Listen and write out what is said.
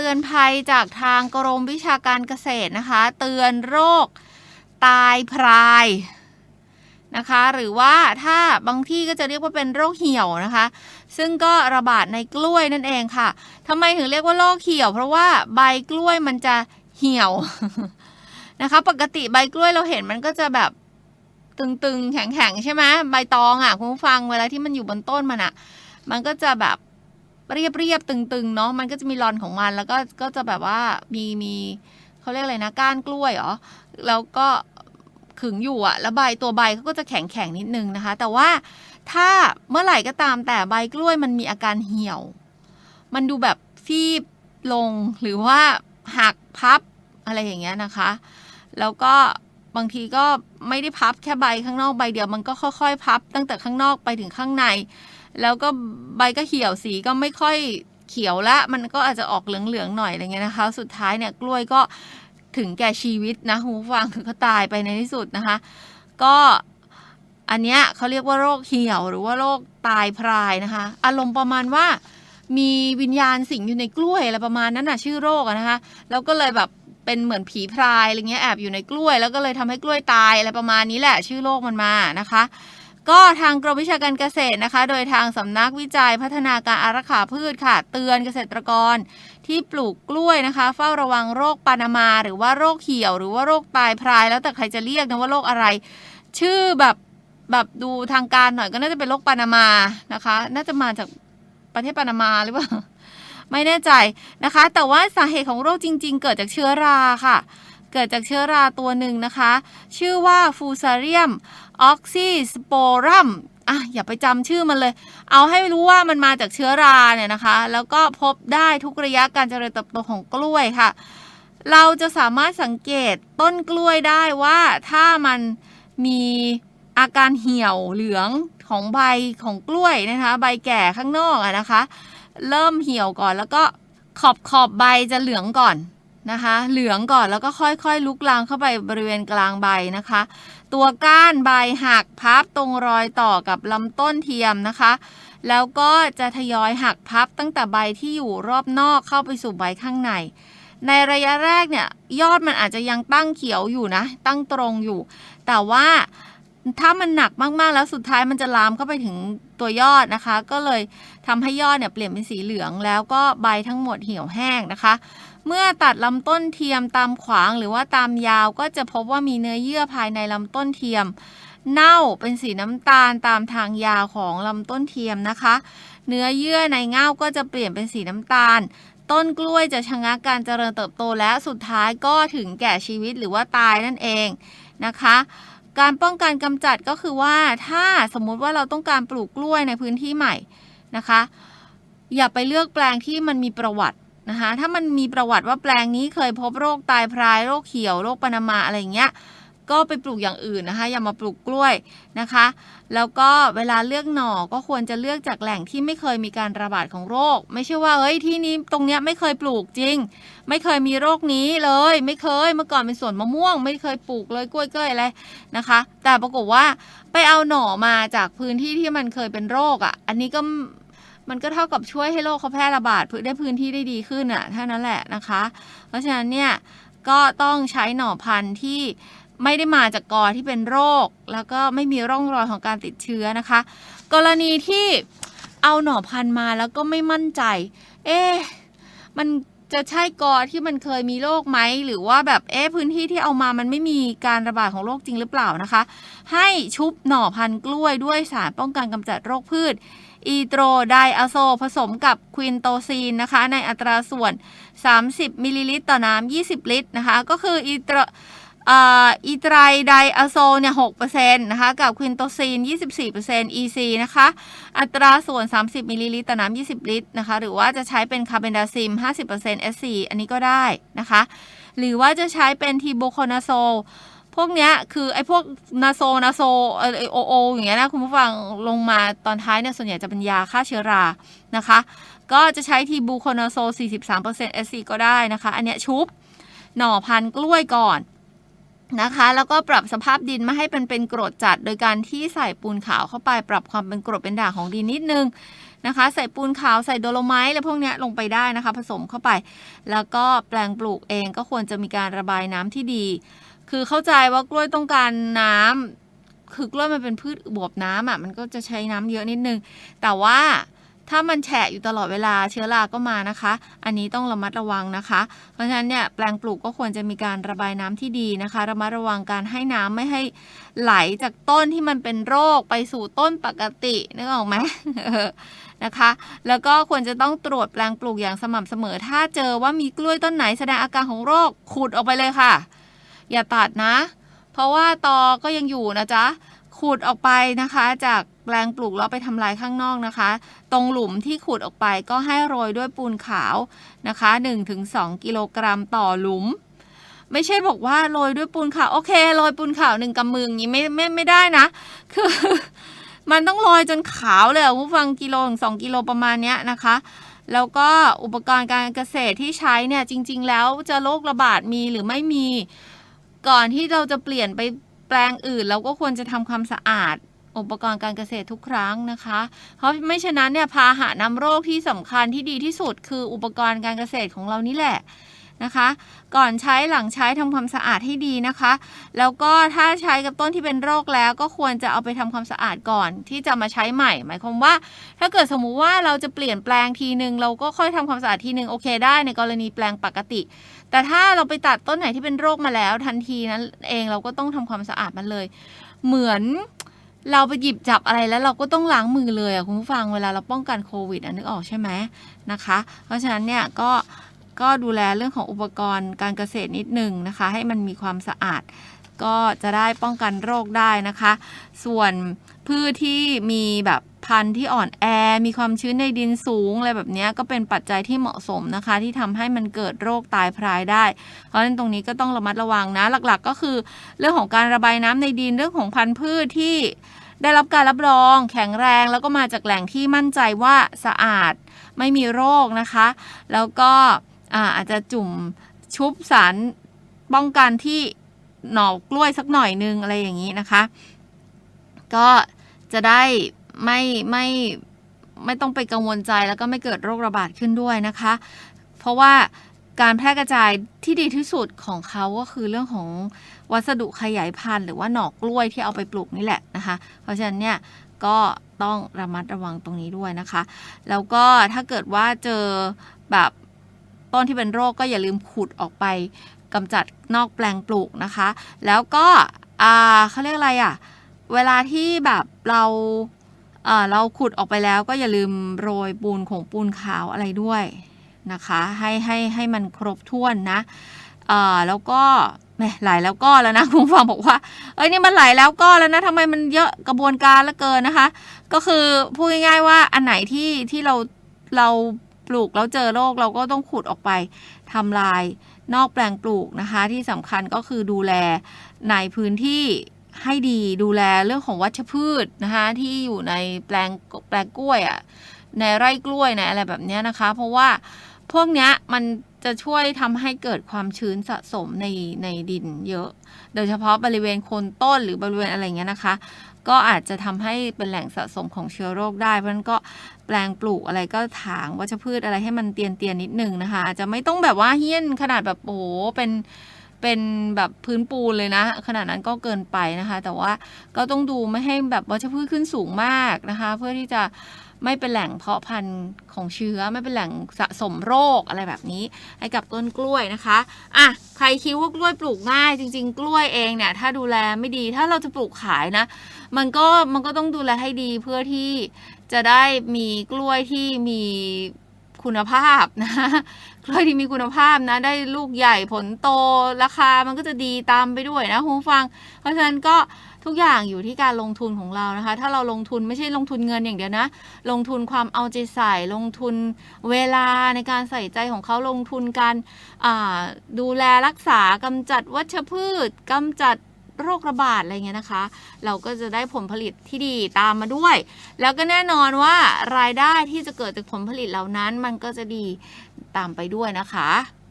เตือนภัยจากทางกรมวิชาการเกษตรนะคะ เตือนโรคตายพรายนะคะ หรือว่าถ้าบางที่ก็จะเรียกว่าเป็นโรคเหี่ยวนะคะ ซึ่งก็ระบาดในกล้วยนั่นเองค่ะทำไมถึงเรียกว่าโรคเหี่ยว เพราะว่าใบกล้วยมันจะเหี่ยวนะคะ ปกติใบกล้วยเราเห็นมันก็จะแบบตึงๆ แข็งๆ ใช่ไหมใบตองอะคุณผู้ฟังเวลาที่มันอยู่บนต้นมันอะ มันก็จะแบบ เรียบเรียบตึงๆเนาะมันก็จะมีรอนของมันแล้วก็ก็จะแบบว่ามีมีเขาเรียกอะไรนะก้านกล้วยเหรอแล้วก็ขึงอยู่อะแล้วใบตัวใบเขาก็จะแข็งแข็งนิดนึงนะคะ แต่ว่าถ้าเมื่อไหร่ก็ตามแต่ใบกล้วยมันมีอาการเหี่ยว มันดูแบบฟีบลงหรือว่าหักพับอะไรอย่างเงี้ยนะคะ แล้วก็ บางทีก็ไม่ได้พับแค่ใบข้างนอกใบเดียวมันก็ค่อยๆ พับ ตั้งแต่ข้างนอกไปถึงข้างใน แล้วก็ใบก็เหี่ยวสีก็ไม่ค่อยเขียวละ มันก็อาจจะออกเหลืองๆหน่อยอะไรเงี้ยนะคะ สุดท้ายเนี่ยกล้วยก็ถึงแก่ชีวิตนะหูฟังก็ตายไปในที่สุดนะคะ ก็อันเนี้ยเขาเรียกว่าโรคเหี่ยวหรือว่าโรคตายพรายนะคะ อารมณ์ประมาณว่ามีวิญญาณสิงอยู่ในกล้วยอะไรประมาณนั้นน่ะชื่อโรคนะคะ แล้วก็เลยแบบ เป็นเหมือนผีพรายอะไรเงี้ยแอบอยู่ในกล้วย แล้วก็เลยทำให้กล้วยตายอะไรประมาณนี้แหละ ชื่อโรคมันมานะคะ ก็ทางกรมวิชาการเกษตรนะคะ โดยทางสำนักวิจัยพัฒนาการอารักขาพืชค่ะ เตือนเกษตรกรที่ปลูกกล้วยนะคะ เฝ้าระวังโรคปานามาหรือว่าโรคเหี่ยว หรือว่าโรคตายพราย แล้วแต่ใครจะเรียกนะว่าโรคอะไร ชื่อแบบแบบดูทางการหน่อยก็น่าจะเป็นโรคปานามานะคะ น่าจะมาจากประเทศปานามาหรือเปล่า ไม่แน่ใจนะคะ แต่ว่าสาเหตุของโรคจริง ๆ เกิดจากเชื้อราค่ะ เกิดจากเชื้อราตัวหนึ่งนะคะ ชื่อว่าฟูซาเรียมออกซิสโปรัมอะอย่าไปจำชื่อมันเลย เอาให้รู้ว่ามันมาจากเชื้อราเนี่ยนะคะ แล้วก็พบได้ทุกระยะการเจริญเติบโตของกล้วยค่ะ เราจะสามารถสังเกตต้นกล้วยได้ว่าถ้ามันมีอาการเหี่ยวเหลืองของใบของกล้วยนะคะ ใบแก่ข้างนอกอะนะคะ เริ่มเหี่ยวก่อน แล้วก็ขอบขอบใบจะเหลืองก่อนนะคะ เหลืองก่อนแล้วก็ค่อยๆ ลุกลามเข้าไปบริเวณกลางใบนะคะ ตัวก้านใบหักพับตรงรอยต่อกับลำต้นเทียมนะคะ แล้วก็จะทยอยหักพับตั้งแต่ใบที่อยู่รอบนอกเข้าไปสู่ใบข้างใน ในระยะแรกเนี่ยยอดมันอาจจะยังตั้งเขียวอยู่นะ ตั้งตรงอยู่ แต่ว่า ถ้ามันหนักมากๆ แล้วสุดท้ายมันจะลามเข้าไปถึงตัวยอดนะคะ ก็เลยทำให้ยอดเนี่ยเปลี่ยนเป็นสีเหลือง แล้วก็ใบทั้งหมดเหี่ยวแห้งนะคะ เมื่อตัดลำต้นเทียมตามขวางหรือว่าตามยาวก็จะพบว่ามีเนื้อเยื่อภายในลำต้นเทียม เน่าเป็นสีน้ำตาลตามทางยาวของลำต้นเทียมนะคะ เนื้อเยื่อในเง่าก็จะเปลี่ยนเป็นสีน้ำตาลต้นกล้วยจะชะงักการเจริญเติบโตและสุดท้ายก็ถึงแก่ชีวิตหรือว่าตายนั่นเองนะคะ การป้องกันกำจัดก็คือว่าถ้าสมมุติว่าเราต้องการปลูกกล้วยในพื้นที่ใหม่นะคะ อย่าไปเลือกแปลงที่มันมีประวัตินะคะถ้ามันมีประวัติว่าแปลงนี้เคยพบโรคตายพรายโรคเขียวโรคปนามาอะไรเงี้ย ก็ไปปลูกอย่างอื่นนะคะ อย่ามาปลูกกล้วยนะคะ แล้วก็เวลาเลือกหน่อก็ควรจะเลือกจากแหล่งที่ไม่เคยมีการระบาดของโรค ไม่ใช่ว่าเฮ้ยที่นี้ตรงเนี้ยไม่เคยปลูกจริง ไม่เคยมีโรคนี้เลย ไม่เคยเมื่อก่อนเป็นสวนมะม่วง ไม่เคยปลูกเลยกล้วยเก้ยอะไรนะคะ แต่ปรากฏว่าไปเอาหน่อมาจากพื้นที่ที่มันเคยเป็นโรคอะ่ะ อันนี้ก็มันก็เท่ากับช่วยให้โรคเขาแพร่ระบาดได้พื้นที่ได้ดีขึ้นอะ่ะเท่านั้นแหละนะคะ เพราะฉะนั้นเนี่ยก็ต้องใช้หน่อพันธุ์ที่ ไม่ได้มาจากกอที่เป็นโรค แล้วก็ไม่มีร่องรอยของการติดเชื้อนะคะ กรณีที่เอาหน่อพันธุ์มาแล้วก็ไม่มั่นใจ เอ๊ะมันจะใช่กอที่มันเคยมีโรคไหม หรือว่าแบบเอ๊ะพื้นที่ที่เอามามันไม่มีการระบาดของโรคจริงหรือเปล่านะคะ ให้ชุบหน่อพันธุ์กล้วยด้วยสารป้องกันกำจัดโรคพืช อีโตรไดอะโซ ผสมกับควินโตซีนนะคะ ในอัตราส่วน 30 มิลลิลิตรต่อน้ำ20 ลิตรนะคะ ก็คืออีโตร อีไตรไดอะโซเนี่ย6%นะคะ กับควินโตซีน24% EC นะคะ อัตราส่วน30มิลลิลิตรต่อน้ำ20ลิตรนะคะ หรือว่าจะใช้เป็นคาร์เบนดาซิม50% SC อันนี้ก็ได้นะคะ หรือว่าจะใช้เป็นทีโบโคนาโซพวกเนี้ยคือไอ้พวกนาโซนาโซเอโอโออย่างเงี้ยนะคุณผู้ฟังลงมาตอนท้ายเนี่ยส่วนใหญ่จะเป็นยาฆ่าเชื้อรานะคะ ก็จะใช้ทีบูโคนาโซ 43% SC ก็ได้นะคะ อันเนี้ยชุบหน่อพันธุ์กล้วยก่อน นะคะ แล้วก็ปรับสภาพดินไม่ให้เป็นเป็นกรดจัด โดยการที่ใส่ปูนขาวเข้าไปปรับความเป็นกรดเป็นด่างของดินนิดนึงนะคะ ใส่ปูนขาวใส่โดโลไมต์อะไรพวกนี้ลงไปได้นะคะ ผสมเข้าไป แล้วก็แปลงปลูกเองก็ควรจะมีการระบายน้ำที่ดี คือเข้าใจว่ากล้วยต้องการน้ำคือกล้วยมันเป็นพืชบวบน้ำอะมันก็จะใช้น้ำเยอะนิดนึง แต่ว่า ถ้ามันแฉะอยู่ตลอดเวลาเชื้อราก็มานะคะ อันนี้ต้องระมัดระวังนะคะ เพราะฉะนั้นเนี่ยแปลงปลูกก็ควรจะมีการระบายน้ำที่ดีนะคะ ระมัดระวังการให้น้ำไม่ให้ไหลจากต้นที่มันเป็นโรคไปสู่ต้นปกตินึกออกไหมนะคะ แล้วก็ควรจะต้องตรวจแปลงปลูกอย่างสม่ำเสมอ ถ้าเจอว่ามีกล้วยต้นไหนแสดงอาการของโรคขุดออกไปเลยค่ะ อย่าตัดนะ เพราะว่าตอก็ยังอยู่นะจ๊ะขุดออกไปนะคะ จากแปลงปลูกแล้วไปทำลายข้างนอกนะคะ ตรงหลุมที่ขุดออกไปก็ให้โรยด้วยปูนขาวนะคะ 1-2 กิโลกรัมต่อหลุม ไม่ใช่บอกว่าโรยด้วยปูนขาวโอเคโรยปูนขาวหนึ่งกำมืออย่างนี้ไม่ไม่ไม่ได้นะ คือ มันต้องโรยจนขาวเลยอะผู้ฟังกิโลถึงสองกิโลประมาณเนี้ยนะคะ แล้วก็อุปกรณ์การเกษตรที่ใช้เนี่ยจริง ๆ แล้วจะโรคระบาดมีหรือไม่มี ก่อนที่เราจะเปลี่ยนไปแปลงอื่นเราก็ควรจะทำความสะอาด อุปกรณ์การเกษตรทุกครั้งนะคะ เพราะไม่ฉะนั้นเนี่ยพาหะนำโรคที่สำคัญที่ดีที่สุด คืออุปกรณ์การเกษตรของเรานี่แหละนะคะ ก่อนใช้หลังใช้ทำความสะอาดให้ดีนะคะ แล้วก็ถ้าใช้กับต้นที่เป็นโรคแล้วก็ควรจะเอาไปทำความสะอาดก่อนที่จะมาใช้ใหม่ หมายความว่า ถ้าเกิดสมมุติว่าเราจะเปลี่ยนแปลงทีหนึ่งเราก็ค่อยทำความสะอาดทีหนึ่งโอเคได้ในกรณีแปลงปกติ แต่ถ้าเราไปตัดต้นไหนที่เป็นโรคมาแล้ว ทันทีนั้นเองเราก็ต้องทำความสะอาดมันเลย เหมือน เราไปหยิบจับอะไรแล้วเราก็ต้องล้างมือเลยอะคุณผู้ฟังเวลาเราป้องกันโควิดอะนึกออกใช่ไหมนะคะ เพราะฉะนั้นเนี่ยก็ก็ดูแลเรื่องของอุปกรณ์การเกษตรนิดหนึ่งนะคะ ให้มันมีความสะอาด ก็จะได้ป้องกันโรคได้นะคะ ส่วนพืชที่มีแบบ พันธุ์ที่อ่อนแอ มีความชื้นในดินสูงอะไรแบบนี้ก็เป็นปัจจัยที่เหมาะสมนะคะ ที่ทำให้มันเกิดโรคตายพรายได้ เพราะฉะนั้นตรงนี้ก็ต้องระมัดระวังนะ หลักๆ ก็คือ เรื่องของการระบายน้ำในดินเรื่องของพันธุ์พืชที่ได้รับการรับรอง แข็งแรงแล้วก็มาจากแหล่งที่มั่นใจว่าสะอาดไม่มีโรคนะคะ แล้วก็อาจจะจุ่มชุบสารป้องกันที่หน่อกล้วยสักหน่อยนึงอะไรอย่างนี้นะคะ ก็จะได้ ไม่ไม่ไม่ต้องไปกังวลใจแล้วก็ไม่เกิดโรคระบาดขึ้นด้วยนะคะ เพราะว่าการแพร่กระจายที่ดีที่สุดของเขาก็คือเรื่องของวัสดุขยายพันธุ์ หรือว่าหนอกกล้วยที่เอาไปปลูกนี่แหละนะคะ เพราะฉะนั้นเนี่ยก็ต้องระมัดระวังตรงนี้ด้วยนะคะ แล้วก็ถ้าเกิดว่าเจอแบบต้นที่เป็นโรคก็อย่าลืมขุดออกไปกำจัดนอกแปลงปลูกนะคะ แล้วก็อ่าเขาเรียกอะไรอะ เวลาที่แบบเรา เราขุดออกไปแล้วก็อย่าลืมโรยปูนของปูนขาวอะไรด้วยนะคะ ให้ให้ให้มันครบถ้วนนะแล้วก็แหมหลายแล้วก็แล้วนะคุณฟังบอกว่า เอ้ยนี่มันหลายแล้วก็แล้วนะทำไมมันเยอะกระบวนการละเกินนะคะ ก็คือพูดง่ายๆว่าอันไหนที่ที่เราเราปลูกแล้วเจอโรคเราก็ต้องขุดออกไปทำลายนอกแปลงปลูกนะคะ ที่สำคัญก็คือดูแลในพื้นที่ ให้ดีดูแลเรื่องของวัชพืชนะคะที่อยู่ในแปลงแปลงกล้วยอะ่ะในไร่กล้วยในอะไรแบบนี้นะคะ เพราะว่าพวกเนี้ยมันจะช่วยทำให้เกิดความชื้นสะสมในในดินเยอะ โดยเฉพาะบริเวณโคนต้นหรือบริเวณอะไรเงี้ยนะคะ ก็อาจจะทำให้เป็นแหล่งสะสมของเชื้อโรคได้ เพราะฉะนั้นก็แปลงปลูกอะไรก็ถางวัชพืชอะไรให้มันเตียนเตียนนิดนึงนะคะ อาจจะไม่ต้องแบบว่าเฮี้ยนขนาดแบบโอ้เป็น เป็นแบบพื้นปูนเลยนะ ขนาดนั้นก็เกินไปนะคะ แต่ว่าก็ต้องดูไม่ให้แบบวัชพืชขึ้นสูงมากนะคะ เพื่อที่จะไม่เป็นแหล่งเพาะพันธุ์ของเชื้อไม่เป็นแหล่งสะสมโรคอะไรแบบนี้ ให้กับต้นกล้วยนะคะอะใครคิดว่ากล้วยปลูกง่าย จริง ๆ กล้วยเองเนี่ยถ้าดูแลไม่ดีถ้าเราจะปลูกขายนะ มันก็มันก็ต้องดูแลให้ดีเพื่อที่จะได้มีกล้วยที่มี คุณภาพนะกล้วยที่มีคุณภาพนะ ได้ลูกใหญ่ผลโตราคามันก็จะดีตามไปด้วยนะคุณฟัง เพราะฉะนั้นก็ทุกอย่างอยู่ที่การลงทุนของเรานะคะ ถ้าเราลงทุนไม่ใช่ลงทุนเงินอย่างเดียวนะ ลงทุนความเอาใจใส่ ลงทุนเวลาในการใส่ใจของเขาลงทุนการดูแลรักษากำจัดวัชพืชกำจัด โรคระบาดอะไรเงี้ยนะคะ เราก็จะได้ผลผลิตที่ดีตามมาด้วย แล้วก็แน่นอนว่ารายได้ที่จะเกิดจากผลผลิตเหล่านั้น มันก็จะดีตามไปด้วยนะคะ